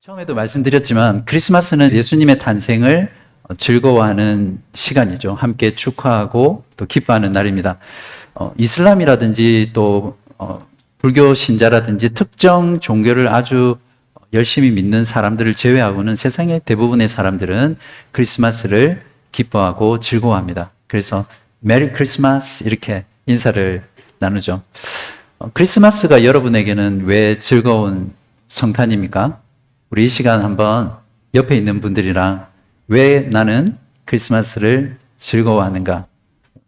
처음에도 말씀드렸지만 크리스마스는 예수님의 탄생을 즐거워하는 시간이죠. 함께 축하하고 또 기뻐하는 날입니다. 어, 이슬람이라든지 또 어, 불교 신자라든지 특정 종교를 아주 열심히 믿는 사람들을 제외하고는 세상의 대부분의 사람들은 크리스마스를 기뻐하고 즐거워합니다. 그래서 메리 크리스마스 이렇게 인사를 나누죠. 어, 크리스마스가 여러분에게는 왜 즐거운 성탄입니까? 우리 이 시간 한번 옆에 있는 분들이랑 왜 나는 크리스마스를 즐거워하는가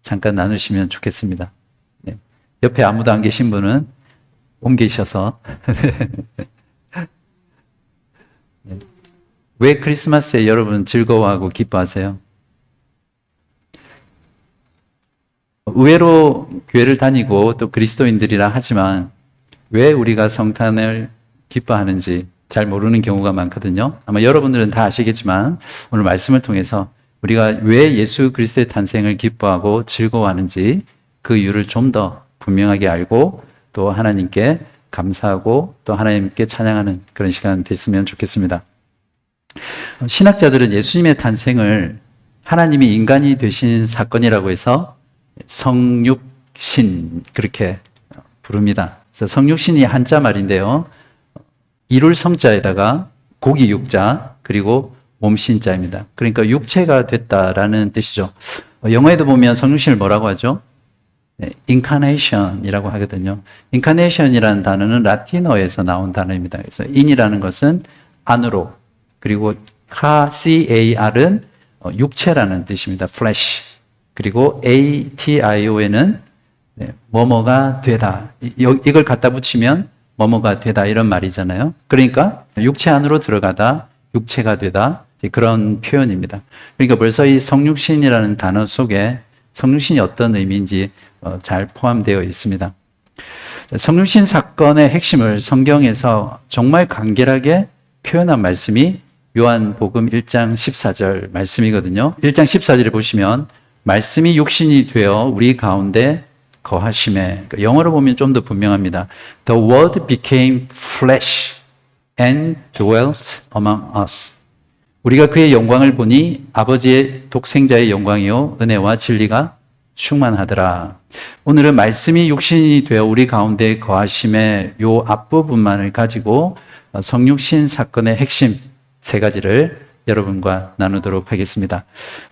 잠깐 나누시면 좋겠습니다. 네. 옆에 아무도 안 계신 분은 옮기셔서 네. 왜 크리스마스에 여러분 즐거워하고 기뻐하세요? 의외로 교회를 다니고 또 그리스도인들이라 하지만 왜 우리가 성탄을 기뻐하는지 잘 모르는 경우가 많거든요. 아마 여러분들은 다 아시겠지만 오늘 말씀을 통해서 우리가 왜 예수 그리스도의 탄생을 기뻐하고 즐거워하는지 그 이유를 좀 더 분명하게 알고 또 하나님께 감사하고 또 하나님께 찬양하는 그런 시간 됐으면 좋겠습니다. 신학자들은 예수님의 탄생을 하나님이 인간이 되신 사건이라고 해서 성육신 그렇게 부릅니다. 그래서 성육신이 한자 말인데요. 이룰 성자에다가 고기 육자 그리고 몸신자입니다. 그러니까 육체가 됐다라는 뜻이죠. 어, 영어에도 보면 성육신을 뭐라고 하죠? 네, incarnation이라고 하거든요. incarnation이라는 단어는 라틴어에서 나온 단어입니다. 그래서 in이라는 것은 안으로 그리고 car은 어, 육체라는 뜻입니다. flesh 그리고 ation은 네, 뭐뭐가 되다. 이- 이걸 갖다 붙이면 뭐뭐가 되다 이런 말이잖아요. 그러니까 육체 안으로 들어가다 육체가 되다 그런 표현입니다. 그러니까 벌써 이 성육신이라는 단어 속에 성육신이 어떤 의미인지 어, 잘 포함되어 있습니다. 성육신 사건의 핵심을 성경에서 정말 간결하게 표현한 말씀이 요한복음 1장 14절 말씀이거든요. 1장 14절에 보시면 말씀이 육신이 되어 우리 가운데 거하심에 그러니까 영어로 보면 좀 더 분명합니다. The word became flesh and dwelt among us. 우리가 그의 영광을 보니 아버지의 독생자의 영광이요 은혜와 진리가 충만하더라. 오늘은 말씀이 육신이 되어 우리 가운데 거하심의 요 앞부분만을 가지고 성육신 사건의 핵심 세 가지를 여러분과 나누도록 하겠습니다.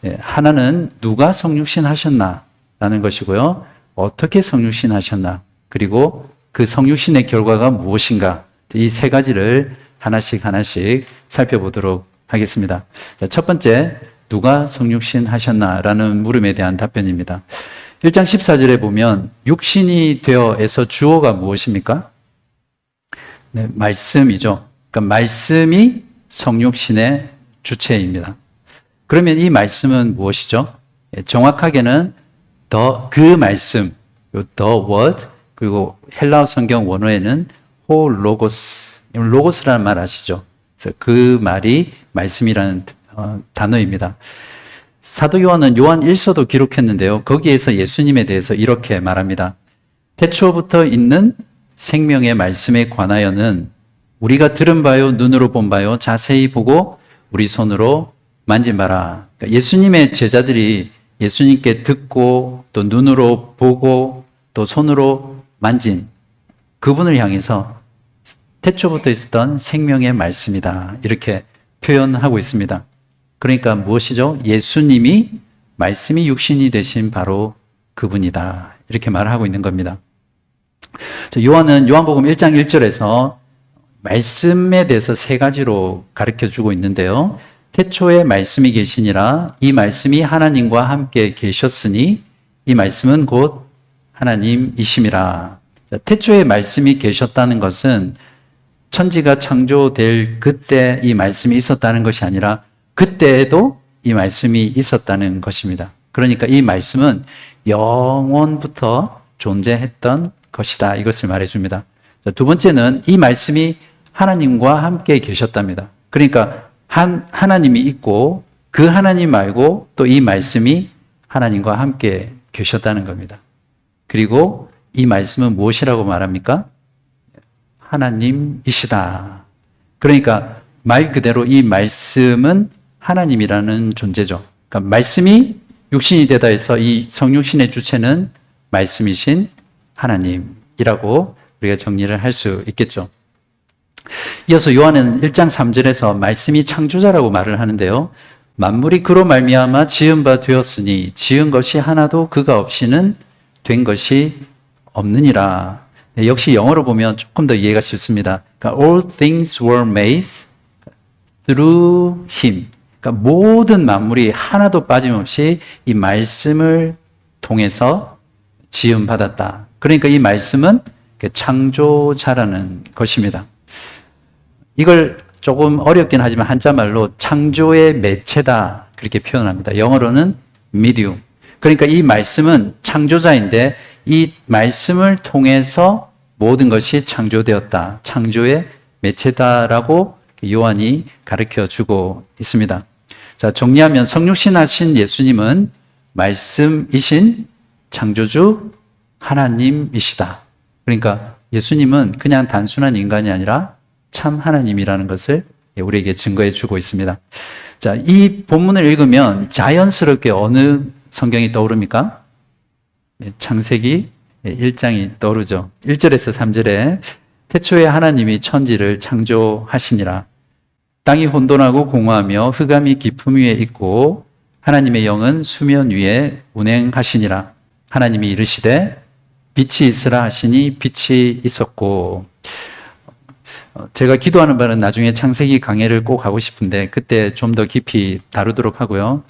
예, 하나는 누가 성육신 하셨나라는 것이고요. 어떻게 성육신 하셨나? 그리고 그 성육신의 결과가 무엇인가? 이 세 가지를 하나씩 하나씩 살펴보도록 하겠습니다. 자, 첫 번째, 누가 성육신 하셨나라는 물음에 대한 답변입니다. 1장 14절에 보면 육신이 되어에서 주어가 무엇입니까? 네, 말씀이죠. 그러니까 말씀이 성육신의 주체입니다. 그러면 이 말씀은 무엇이죠? 예, 정확하게는 더 그 말씀, 요 the word 그리고 헬라어 성경 원어에는 호 로고스, 로고스라는 말 아시죠? 그래서 그 말이 말씀이라는 어, 단어입니다. 사도 요한은 요한 1서도 기록했는데요. 거기에서 예수님에 대해서 이렇게 말합니다. 태초부터 있는 생명의 말씀에 관하여는 우리가 들은 바요, 눈으로 본 바요, 자세히 보고 우리 손으로 만진 바라. 그러니까 예수님의 제자들이 예수님께 듣고 또 눈으로 보고 또 손으로 만진 그분을 향해서 태초부터 있었던 생명의 말씀이다. 이렇게 표현하고 있습니다. 그러니까 무엇이죠? 예수님이 말씀이 육신이 되신 바로 그분이다. 이렇게 말을 하고 있는 겁니다. 자, 요한은 요한복음 1장 1절에서 말씀에 대해서 세 가지로 가르쳐 주고 있는데요. 태초에 말씀이 계시니라 이 말씀이 하나님과 함께 계셨으니 이 말씀은 곧 하나님이심이라. 자, 태초에 말씀이 계셨다는 것은 천지가 창조될 그때 이 말씀이 있었다는 것이 아니라 그때에도 이 말씀이 있었다는 것입니다. 그러니까 이 말씀은 영원부터 존재했던 것이다. 이것을 말해줍니다. 자, 두 번째는 이 말씀이 하나님과 함께 계셨답니다. 그러니까 한, 하나님이 있고 그 하나님 말고 또 이 말씀이 하나님과 함께 계셨다는 겁니다. 그리고 이 말씀은 무엇이라고 말합니까? 하나님이시다. 그러니까 말 그대로 이 말씀은 하나님이라는 존재죠. 그러니까 말씀이 육신이 되다 해서 이 성육신의 주체는 말씀이신 하나님이라고 우리가 정리를 할 수 있겠죠. 이어서 요한은 1장 3절에서 말씀이 창조자라고 말을 하는데요. 만물이 그로 말미암아 지은 바 되었으니 지은 것이 하나도 그가 없이는 된 것이 없느니라. 네, 역시 영어로 보면 조금 더 이해가 쉽습니다. 그러니까 all things were made through him. 그러니까 모든 만물이 하나도 빠짐없이 이 말씀을 통해서 지음 받았다. 그러니까 이 말씀은 그 창조자라는 것입니다. 이걸 조금 어렵긴 하지만 한자말로 창조의 매체다 그렇게 표현합니다. 영어로는 medium. 그러니까 이 말씀은 창조자인데 이 말씀을 통해서 모든 것이 창조되었다. 창조의 매체다라고 요한이 가르쳐 주고 있습니다. 자, 정리하면 성육신 하신 예수님은 말씀이신 창조주 하나님이시다. 그러니까 예수님은 그냥 단순한 인간이 아니라 참 하나님이라는 것을 우리에게 증거해 주고 있습니다. 자, 이 본문을 읽으면 자연스럽게 어느 성경이 떠오릅니까? 네, 창세기 1장이 떠오르죠. 1절에서 3절에 태초에 하나님이 천지를 창조하시니라. 땅이 혼돈하고 공허하며 흑암이 깊음 위에 있고 하나님의 영은 수면 위에 운행하시니라. 하나님이 이르시되 빛이 있으라 하시니 빛이 있었고 어, 제가 기도하는 바는 나중에 창세기 강해를 꼭 하고 싶은데 그때 좀 더 깊이 다루도록 하고요.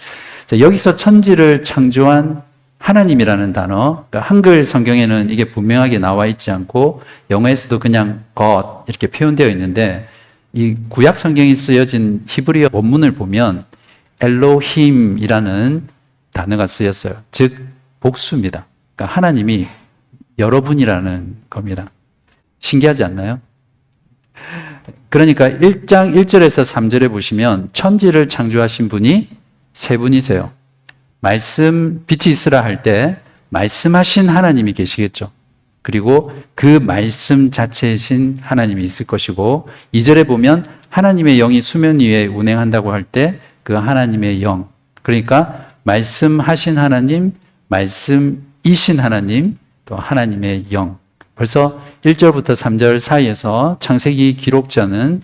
자, 여기서 천지를 창조한 하나님이라는 단어, 그러니까 한글 성경에는 이게 분명하게 나와 있지 않고 영어에서도 그냥 God 이렇게 표현되어 있는데 이 구약 성경이 쓰여진 히브리어 원문을 보면 엘로힘이라는 단어가 쓰였어요. 즉 복수입니다. 그러니까 하나님이 여러분이라는 겁니다. 신기하지 않나요? 그러니까 1장 1절에서 3절에 보시면 천지를 창조하신 분이 세 분이세요. 말씀 빛이 있으라 할 때 말씀하신 하나님이 계시겠죠. 그리고 그 말씀 자체이신 하나님이 있을 것이고 2절에 보면 하나님의 영이 수면 위에 운행한다고 할 때 그 하나님의 영 그러니까 말씀하신 하나님, 말씀이신 하나님, 또 하나님의 영 벌써 1절부터 3절 사이에서 창세기 기록자는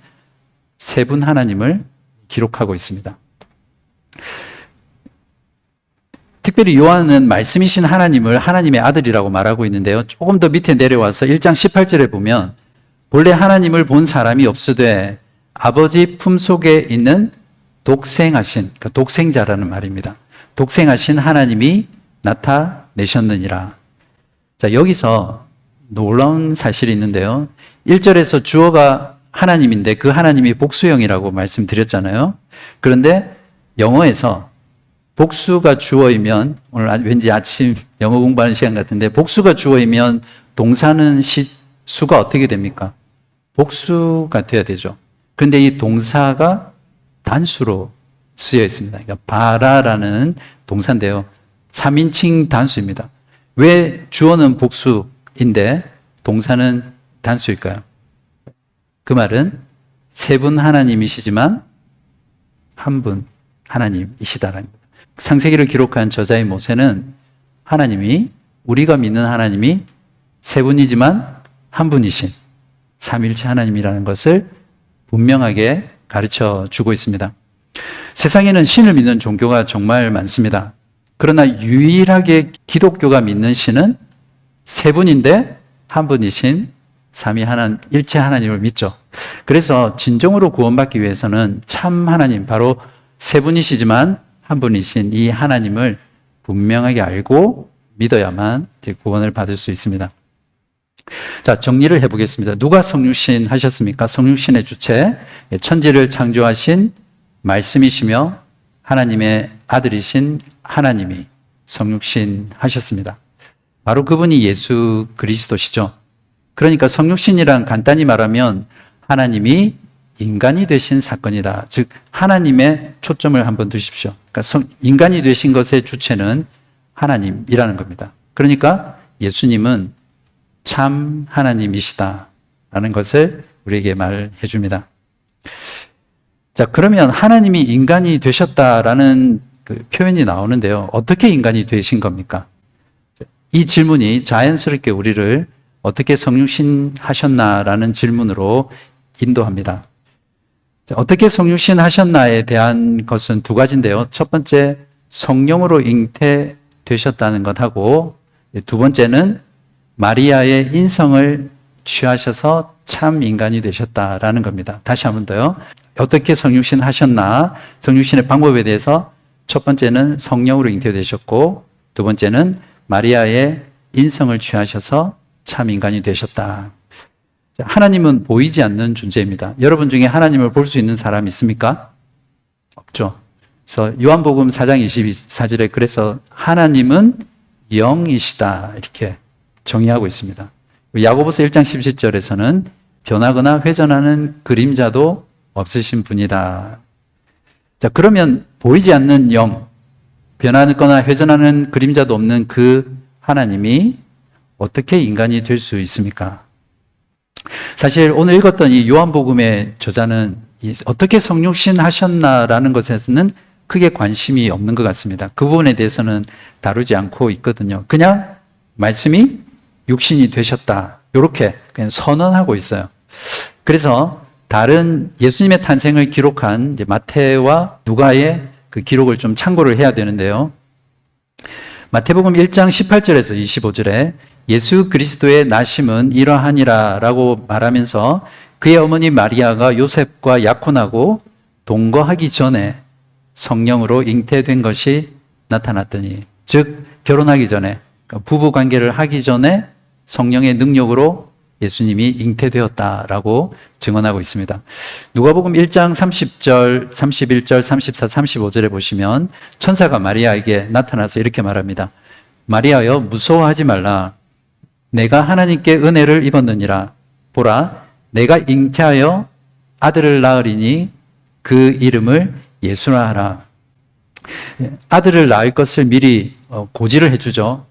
세 분 하나님을 기록하고 있습니다. 특별히 요한은 말씀이신 하나님을 하나님의 아들이라고 말하고 있는데요. 조금 더 밑에 내려와서 1장 18절에 보면 본래 하나님을 본 사람이 없으되 아버지 품속에 있는 독생하신, 그 독생자라는 말입니다. 독생하신 하나님이 나타내셨느니라. 자, 여기서 놀라운 사실이 있는데요. 1절에서 주어가 하나님인데 그 하나님이 복수형이라고 말씀드렸잖아요. 그런데 영어에서 복수가 주어이면 오늘 아- 왠지 아침 영어 공부하는 시간 같은데 복수가 주어이면 동사는 시, 수가 어떻게 됩니까? 복수가 돼야 되죠. 그런데 이 동사가 단수로 쓰여 있습니다. 그러니까 바라라는 동사인데요. 3인칭 단수입니다. 왜 주어는 복수 인데 동사는 단수일까요? 그 말은 세 분 하나님이시지만 한 분 하나님이시다라는 겁니다. 상세기를 기록한 저자인 모세는 하나님이 우리가 믿는 하나님이 세 분이지만 한 분이신 삼일체 하나님이라는 것을 분명하게 가르쳐 주고 있습니다. 세상에는 신을 믿는 종교가 정말 많습니다. 그러나 유일하게 기독교가 믿는 신은 세 분인데 한 분이신 삼위 하나 일체 하나님을 믿죠. 그래서 진정으로 구원받기 위해서는 참 하나님 바로 세 분이시지만 한 분이신 이 하나님을 분명하게 알고 믿어야만 구원을 받을 수 있습니다. 자, 정리를 해보겠습니다. 누가 성육신 하셨습니까? 성육신의 주체, 천지를 창조하신 말씀이시며 하나님의 아들이신 하나님이 성육신 하셨습니다. 바로 그분이 예수 그리스도시죠. 그러니까 성육신이란 간단히 말하면 하나님이 인간이 되신 사건이다. 즉 하나님의 초점을 한번 두십시오. 그러니까 성, 인간이 되신 것의 주체는 하나님이라는 겁니다. 그러니까 예수님은 참 하나님이시다라는 것을 우리에게 말해 줍니다. 자, 그러면 하나님이 인간이 되셨다라는 그 표현이 나오는데요. 어떻게 인간이 되신 겁니까? 이 질문이 자연스럽게 우리를 어떻게 성육신 하셨나라는 질문으로 인도합니다. 자, 어떻게 성육신 하셨나에 대한 것은 두 가지인데요. 첫 번째, 성령으로 잉태되셨다는 것하고 두 번째는 마리아의 인성을 취하셔서 참 인간이 되셨다라는 겁니다. 다시 한 번 더요. 어떻게 성육신 하셨나? 성육신의 방법에 대해서 첫 번째는 성령으로 잉태되셨고 두 번째는 마리아의 인성을 취하셔서 참 인간이 되셨다. 자, 하나님은 보이지 않는 존재입니다. 여러분 중에 하나님을 볼 수 있는 사람 있습니까? 없죠. 그래서 요한복음 4장 22사절에 그래서 하나님은 영이시다 이렇게 정의하고 있습니다. 야고보서 1장 17절에서는 변하거나 회전하는 그림자도 없으신 분이다. 자, 그러면 보이지 않는 영, 변하거나 회전하는 그림자도 없는 그 하나님이 어떻게 인간이 될 수 있습니까? 사실 오늘 읽었던 이 요한복음의 저자는 어떻게 성육신 하셨나라는 것에서는 크게 관심이 없는 것 같습니다. 그 부분에 대해서는 다루지 않고 있거든요. 그냥 말씀이 육신이 되셨다. 이렇게 그냥 선언하고 있어요. 그래서 다른 예수님의 탄생을 기록한 마태와 누가의 그 기록을 좀 참고를 해야 되는데요. 마태복음 1장 18절에서 25절에 예수 그리스도의 나심은 이러하니라 라고 말하면서 그의 어머니 마리아가 요셉과 약혼하고 동거하기 전에 성령으로 잉태된 것이 나타났더니 즉 결혼하기 전에 그러니까 부부 관계를 하기 전에 성령의 능력으로 예수님이 잉태되었다라고 증언하고 있습니다. 누가복음 1장 30절, 31절, 34, 35절에 보시면 천사가 마리아에게 나타나서 이렇게 말합니다. 마리아여 무서워하지 말라. 내가 하나님께 은혜를 입었느니라. 보라, 내가 잉태하여 아들을 낳으리니 그 이름을 예수라 하라. 아들을 낳을 것을 미리 어, 고지를 해주죠.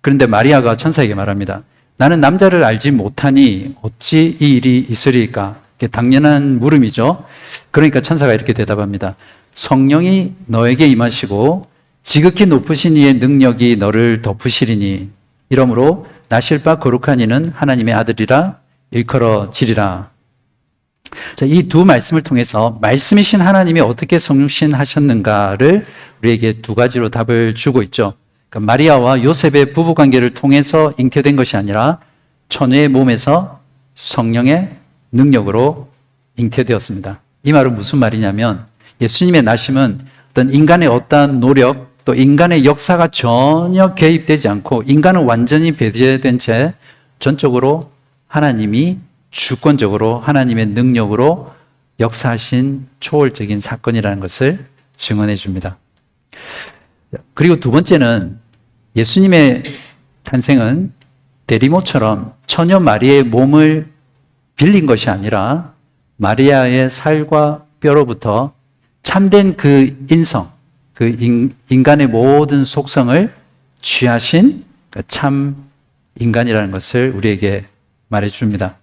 그런데 마리아가 천사에게 말합니다. 나는 남자를 알지 못하니 어찌 이 일이 있으리까? 당연한 물음이죠. 그러니까 천사가 이렇게 대답합니다. 성령이 너에게 임하시고 지극히 높으신 이의 능력이 너를 덮으시리니 이러므로 나실 바 거룩한 이는 하나님의 아들이라 일컬어지리라. 자, 이두 말씀을 통해서 말씀이신 하나님이 어떻게 성육신 하셨는가를 우리에게 두 가지로 답을 주고 있죠. 그러니까 마리아와 요셉의 부부 관계를 통해서 잉태된 것이 아니라 처녀의 몸에서 성령의 능력으로 잉태되었습니다. 이 말은 무슨 말이냐면 예수님의 나심은 어떤 인간의 어떠한 노력 또 인간의 역사가 전혀 개입되지 않고 인간은 완전히 배제된 채 전적으로 하나님이 주권적으로 하나님의 능력으로 역사하신 초월적인 사건이라는 것을 증언해 줍니다. 그리고 두 번째는 예수님의 탄생은 대리모처럼 처녀 마리의 몸을 빌린 것이 아니라 마리아의 살과 뼈로부터 참된 그 인성, 그 인 간의 모든 속성을 취하신 그 참 인간이라는 것을 우리에게 말해 줍니다.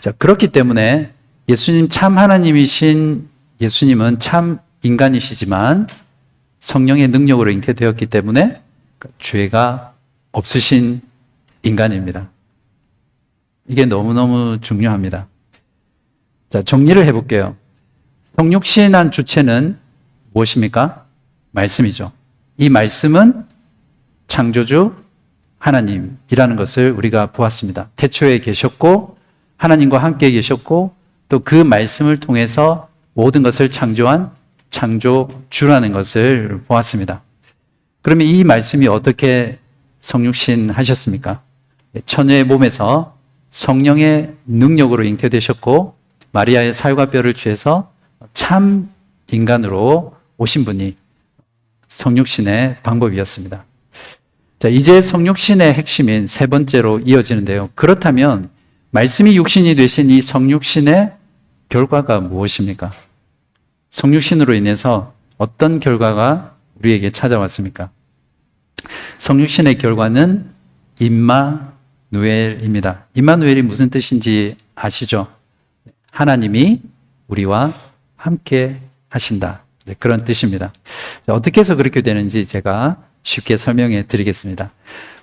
자, 그렇기 때문에 예수님 참 하나님이신 예수님은 참 인간이시지만 성령의 능력으로 잉태되었기 때문에 죄가 없으신 인간입니다. 이게 너무너무 중요합니다. 자, 정리를 해볼게요. 성육신한 주체는 무엇입니까? 말씀이죠. 이 말씀은 창조주 하나님이라는 것을 우리가 보았습니다. 태초에 계셨고, 하나님과 함께 계셨고, 또 그 말씀을 통해서 모든 것을 창조한 창조주라는 것을 보았습니다. 그러면 이 말씀이 어떻게 성육신 하셨습니까? 처녀의 몸에서 성령의 능력으로 잉태되셨고 마리아의 살과 뼈를 취해서 참 인간으로 오신 분이 성육신의 방법이었습니다. 자, 이제 성육신의 핵심인 세 번째로 이어지는데요. 그렇다면 말씀이 육신이 되신 이 성육신의 결과가 무엇입니까? 성육신으로 인해서 어떤 결과가 우리에게 찾아왔습니까? 성육신의 결과는 임마누엘입니다. 임마누엘이 무슨 뜻인지 아시죠? 하나님이 우리와 함께 하신다. 네, 그런 뜻입니다. 자, 어떻게 해서 그렇게 되는지 제가 쉽게 설명해 드리겠습니다.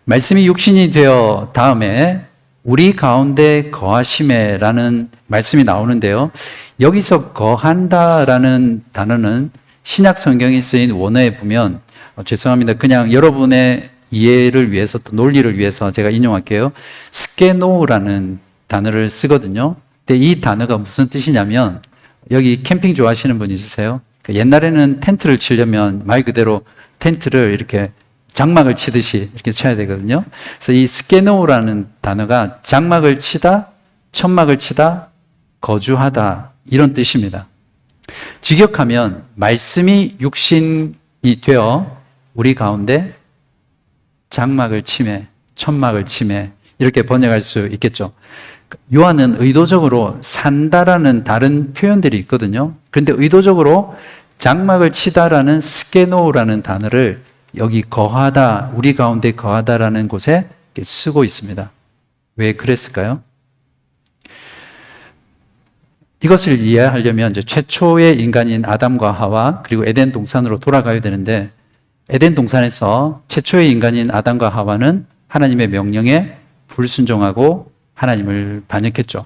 말씀이 육신이 되어 다음에 우리 가운데 거하심에라는 말씀이 나오는데요. 여기서 거한다라는 단어는 신약 성경에 쓰인 원어에 보면 어, 죄송합니다. 그냥 여러분의 이해를 위해서 또 논리를 위해서 제가 인용할게요. 스케노라는 단어를 쓰거든요. 근데 이 단어가 무슨 뜻이냐면 여기 캠핑 좋아하시는 분 있으세요? 그 옛날에는 텐트를 치려면 말 그대로 텐트를 이렇게 장막을 치듯이 이렇게 쳐야 되거든요. 그래서 이 스케노라는 단어가 장막을 치다, 천막을 치다, 거주하다 이런 뜻입니다. 직역하면 말씀이 육신이 되어 우리 가운데 장막을 침해, 천막을 침해 이렇게 번역할 수 있겠죠. 요한은 의도적으로 산다라는 다른 표현들이 있거든요. 그런데 의도적으로 장막을 치다라는 스케노라는 단어를 여기 거하다, 우리 가운데 거하다라는 곳에 쓰고 있습니다. 왜 그랬을까요? 이것을 이해하려면 이제 최초의 인간인 아담과 하와 그리고 에덴 동산으로 돌아가야 되는데 에덴 동산에서 최초의 인간인 아담과 하와는 하나님의 명령에 불순종하고 하나님을 반역했죠.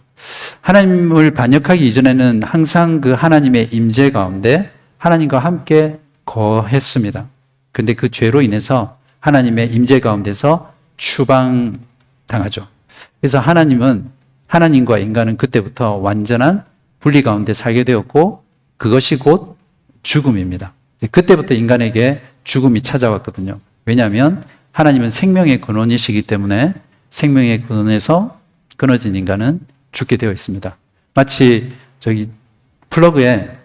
하나님을 반역하기 이전에는 항상 그 하나님의 임재 가운데 하나님과 함께 거했습니다. 근데 그 죄로 인해서 하나님의 임재 가운데서 추방 당하죠. 그래서 하나님은 하나님과 인간은 그때부터 완전한 분리 가운데 살게 되었고 그것이 곧 죽음입니다. 그때부터 인간에게 죽음이 찾아왔거든요. 왜냐하면 하나님은 생명의 근원이시기 때문에 생명의 근원에서 끊어진 인간은 죽게 되어 있습니다. 마치 저기 플러그에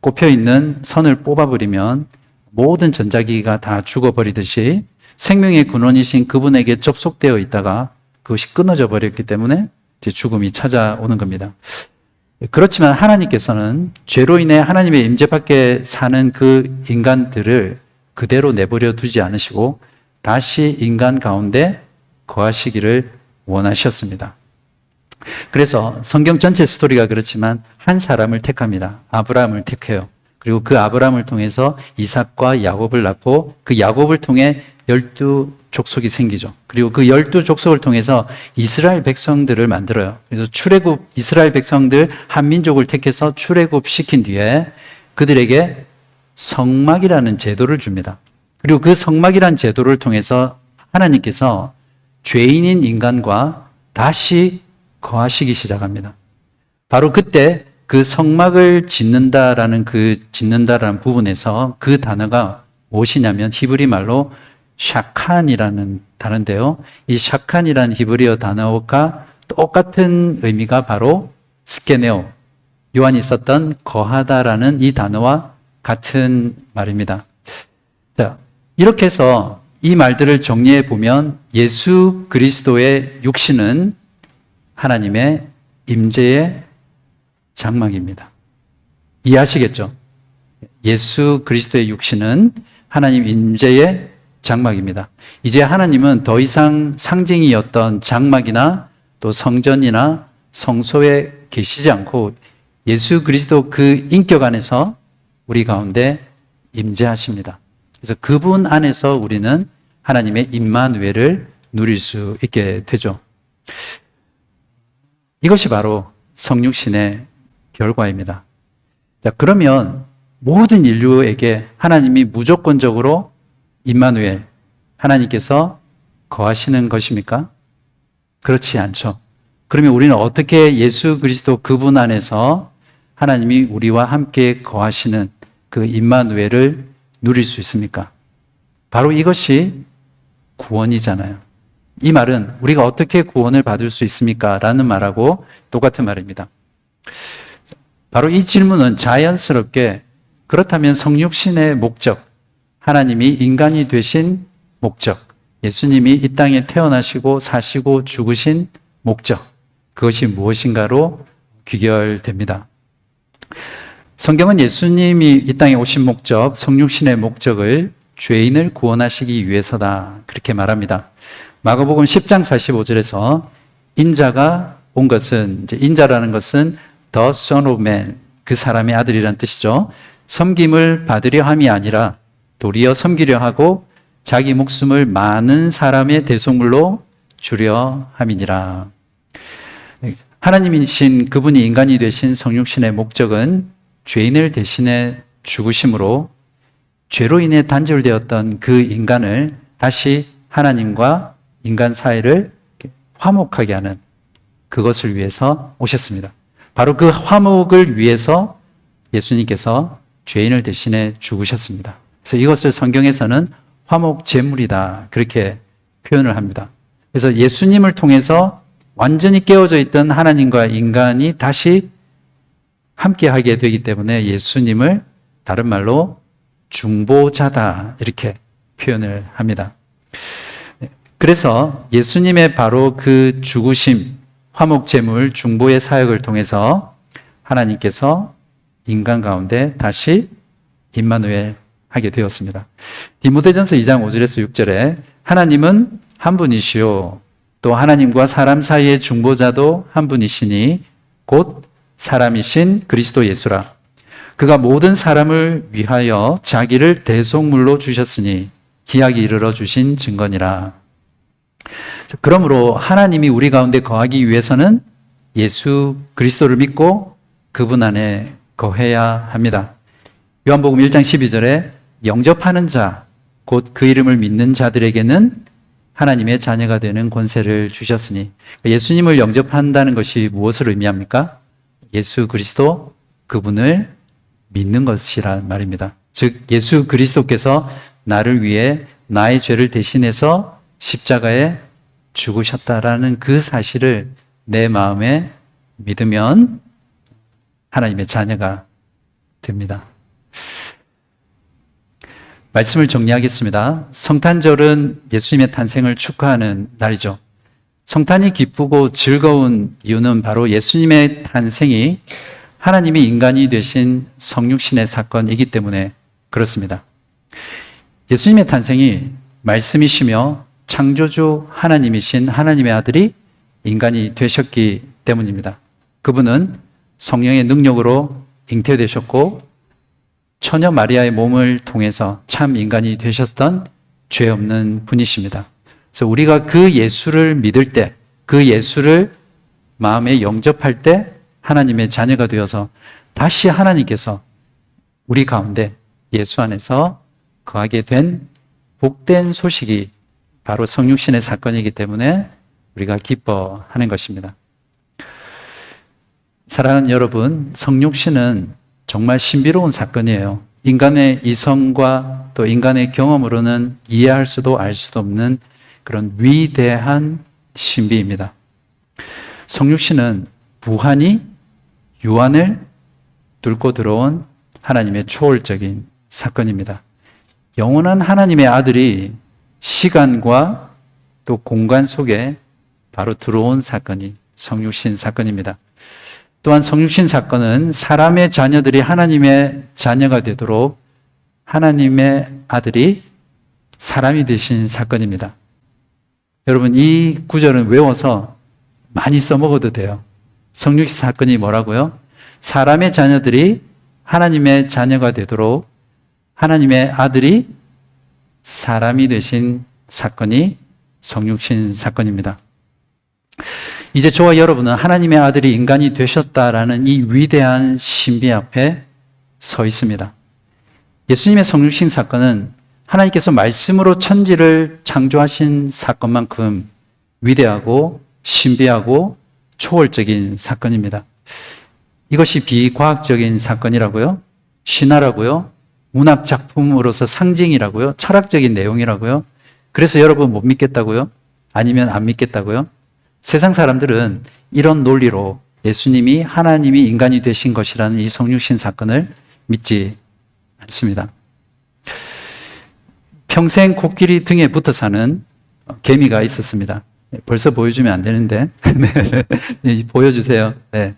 꼽혀 있는 선을 뽑아버리면 모든 전자기가 다 죽어버리듯이 생명의 근원이신 그분에게 접속되어 있다가 그것이 끊어져 버렸기 때문에 죽음이 찾아오는 겁니다. 그렇지만 하나님께서는 죄로 인해 하나님의 임재 밖에 사는 그 인간들을 그대로 내버려 두지 않으시고 다시 인간 가운데 거하시기를 원하셨습니다. 그래서 성경 전체 스토리가 그렇지만 한 사람을 택합니다. 아브라함을 택해요. 그리고 그 아브라함을 통해서 이삭과 야곱을 낳고 그 야곱을 통해 열두 족속이 생기죠. 그리고 그 열두 족속을 통해서 이스라엘 백성들을 만들어요. 그래서 출애굽 이스라엘 백성들 한 민족을 택해서 출애굽 시킨 뒤에 그들에게 성막이라는 제도를 줍니다. 그리고 그 성막이라는 제도를 통해서 하나님께서 죄인인 인간과 다시 거하시기 시작합니다. 바로 그때 그 성막을 짓는다라는 그 짓는다라는 부분에서 그 단어가 무엇이냐면 히브리 말로 샤칸이라는 단어인데요. 이 샤칸이라는 히브리어 단어가 똑같은 의미가 바로 스케네오, 요한이 썼던 거하다라는 이 단어와 같은 말입니다. 자, 이렇게 해서 이 말들을 정리해 보면 예수 그리스도의 육신은 하나님의 임재의 장막입니다. 이해하시겠죠? 예수 그리스도의 육신은 하나님 임재의 장막입니다. 이제 하나님은 더 이상 상징이었던 장막이나 또 성전이나 성소에 계시지 않고 예수 그리스도 그 인격 안에서 우리 가운데 임재하십니다. 그래서 그분 안에서 우리는 하나님의 임마누엘을 누릴 수 있게 되죠. 이것이 바로 성육신의 결과입니다. 자, 그러면 모든 인류에게 하나님이 무조건적으로 임마누엘 하나님께서 거하시는 것입니까? 그렇지 않죠. 그러면 우리는 어떻게 예수 그리스도 그분 안에서 하나님이 우리와 함께 거하시는 그 임마누엘을 누릴 수 있습니까? 바로 이것이 구원이잖아요. 이 말은 우리가 어떻게 구원을 받을 수 있습니까? 라는 말하고 똑같은 말입니다. 바로 이 질문은 자연스럽게 그렇다면 성육신의 목적, 하나님이 인간이 되신 목적, 예수님이 이 땅에 태어나시고 사시고 죽으신 목적, 그것이 무엇인가로 귀결됩니다. 성경은 예수님이 이 땅에 오신 목적, 성육신의 목적을 죄인을 구원하시기 위해서다. 그렇게 말합니다. 마가복음 10장 45절에서 인자가 온 것은 인자라는 것은 the son of man 그 사람의 아들이란 뜻이죠. 섬김을 받으려 함이 아니라 도리어 섬기려 하고 자기 목숨을 많은 사람의 대속물로 주려 함이니라. 하나님이신 그분이 인간이 되신 성육신의 목적은 죄인을 대신해 죽으심으로 죄로 인해 단절되었던 그 인간을 다시 하나님과 인간 사이를 화목하게 하는 그것을 위해서 오셨습니다. 바로 그 화목을 위해서 예수님께서 죄인을 대신해 죽으셨습니다. 그래서 이것을 성경에서는 화목 제물이다 그렇게 표현을 합니다. 그래서 예수님을 통해서 완전히 깨어져 있던 하나님과 인간이 다시 함께 하게 되기 때문에 예수님을 다른 말로 중보자다 이렇게 표현을 합니다. 그래서 예수님의 바로 그 죽으심, 화목 제물, 중보의 사역을 통해서 하나님께서 인간 가운데 다시 임마누엘 하게 되었습니다. 디모데전서 2장 5절에서 6절에 하나님은 한 분이시요 또 하나님과 사람 사이의 중보자도 한 분이시니 곧 사람이신 그리스도 예수라. 그가 모든 사람을 위하여 자기를 대속물로 주셨으니 기약이 이르러 주신 증거니라. 그러므로 하나님이 우리 가운데 거하기 위해서는 예수 그리스도를 믿고 그분 안에 거해야 합니다. 요한복음 1장 12절에 영접하는 자, 곧 그 이름을 믿는 자들에게는 하나님의 자녀가 되는 권세를 주셨으니 예수님을 영접한다는 것이 무엇을 의미합니까? 예수 그리스도 그분을 믿는 것이란 말입니다. 즉 예수 그리스도께서 나를 위해 나의 죄를 대신해서 십자가에 죽으셨다라는 그 사실을 내 마음에 믿으면 하나님의 자녀가 됩니다. 말씀을 정리하겠습니다. 성탄절은 예수님의 탄생을 축하하는 날이죠. 성탄이 기쁘고 즐거운 이유는 바로 예수님의 탄생이 하나님이 인간이 되신 성육신의 사건이기 때문에 그렇습니다. 예수님의 탄생이 말씀이시며 창조주 하나님이신 하나님의 아들이 인간이 되셨기 때문입니다. 그분은 성령의 능력으로 잉태되셨고 처녀 마리아의 몸을 통해서 참 인간이 되셨던 죄 없는 분이십니다. 그래서 우리가 그 예수를 믿을 때, 그 예수를 마음에 영접할 때 하나님의 자녀가 되어서 다시 하나님께서 우리 가운데 예수 안에서 거하게 된 복된 소식이 바로 성육신의 사건이기 때문에 우리가 기뻐하는 것입니다. 사랑하는 여러분, 성육신은 정말 신비로운 사건이에요. 인간의 이성과 또 인간의 경험으로는 이해할 수도 알 수도 없는 그런 위대한 신비입니다. 성육신은 부한이 유한을 뚫고 들어온 하나님의 초월적인 사건입니다. 영원한 하나님의 아들이 시간과 또 공간 속에 바로 들어온 사건이 성육신 사건입니다. 또한 성육신 사건은 사람의 자녀들이 하나님의 자녀가 되도록 하나님의 아들이 사람이 되신 사건입니다. 여러분, 이 구절은 외워서 많이 써먹어도 돼요. 성육신 사건이 뭐라고요? 사람의 자녀들이 하나님의 자녀가 되도록 하나님의 아들이 사람이 되신 사건이 성육신 사건입니다. 이제 저와 여러분은 하나님의 아들이 인간이 되셨다라는 이 위대한 신비 앞에 서 있습니다. 예수님의 성육신 사건은 하나님께서 말씀으로 천지를 창조하신 사건만큼 위대하고 신비하고 초월적인 사건입니다. 이것이 비과학적인 사건이라고요? 신화라고요? 문학 작품으로서 상징이라고요? 철학적인 내용이라고요? 그래서 여러분 못 믿겠다고요? 아니면 안 믿겠다고요? 세상 사람들은 이런 논리로 예수님이 하나님이 인간이 되신 것이라는 이 성육신 사건을 믿지 않습니다. 평생 코끼리 등에 붙어 사는 개미가 있었습니다. 벌써 보여주면 안 되는데. 네. 보여주세요. 네.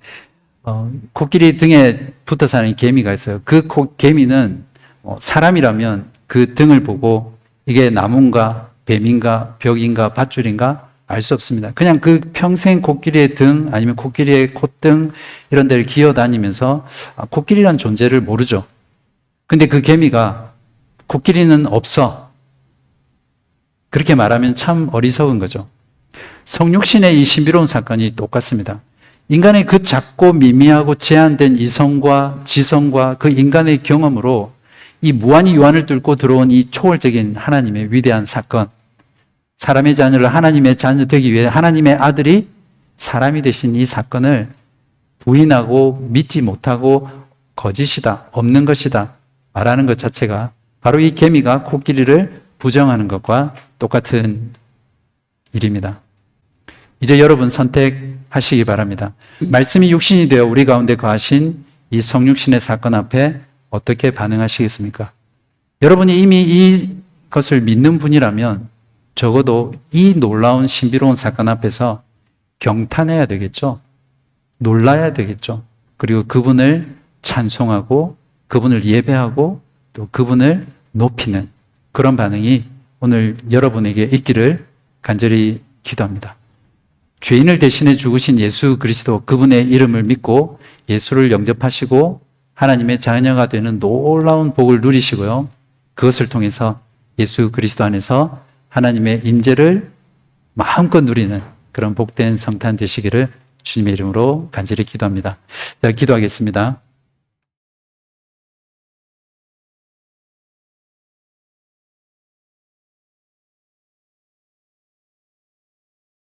어, 코끼리 등에 붙어 사는 개미가 있어요. 그 코, 개미는 어, 사람이라면 그 등을 보고 이게 나무인가, 뱀인가, 벽인가, 밧줄인가 알 수 없습니다. 그냥 그 평생 코끼리의 등 아니면 코끼리의 콧등 이런 데를 기어 다니면서 아, 코끼리란 존재를 모르죠. 근데 그 개미가 코끼리는 없어. 그렇게 말하면 참 어리석은 거죠. 성육신의 이 신비로운 사건이 똑같습니다. 인간의 그 작고 미미하고 제한된 이성과 지성과 그 인간의 경험으로 이 무한히 유한을 뚫고 들어온 이 초월적인 하나님의 위대한 사건, 사람의 자녀를 하나님의 자녀 되기 위해 하나님의 아들이 사람이 되신 이 사건을 부인하고 믿지 못하고 거짓이다, 없는 것이다 말하는 것 자체가 바로 이 개미가 코끼리를 부정하는 것과 똑같은 일입니다. 이제 여러분 선택하시기 바랍니다. 말씀이 육신이 되어 우리 가운데 거하신 이 성육신의 사건 앞에 어떻게 반응하시겠습니까? 여러분이 이미 이것을 믿는 분이라면 적어도 이 놀라운 신비로운 사건 앞에서 경탄해야 되겠죠. 놀라야 되겠죠. 그리고 그분을 찬송하고 그분을 예배하고 또 그분을 높이는 그런 반응이 오늘 여러분에게 있기를 간절히 기도합니다. 죄인을 대신해 죽으신 예수 그리스도 그분의 이름을 믿고 예수를 영접하시고 하나님의 자녀가 되는 놀라운 복을 누리시고요. 그것을 통해서 예수 그리스도 안에서 하나님의 임재를 마음껏 누리는 그런 복된 성탄 되시기를 주님의 이름으로 간절히 기도합니다. 자, 기도하겠습니다.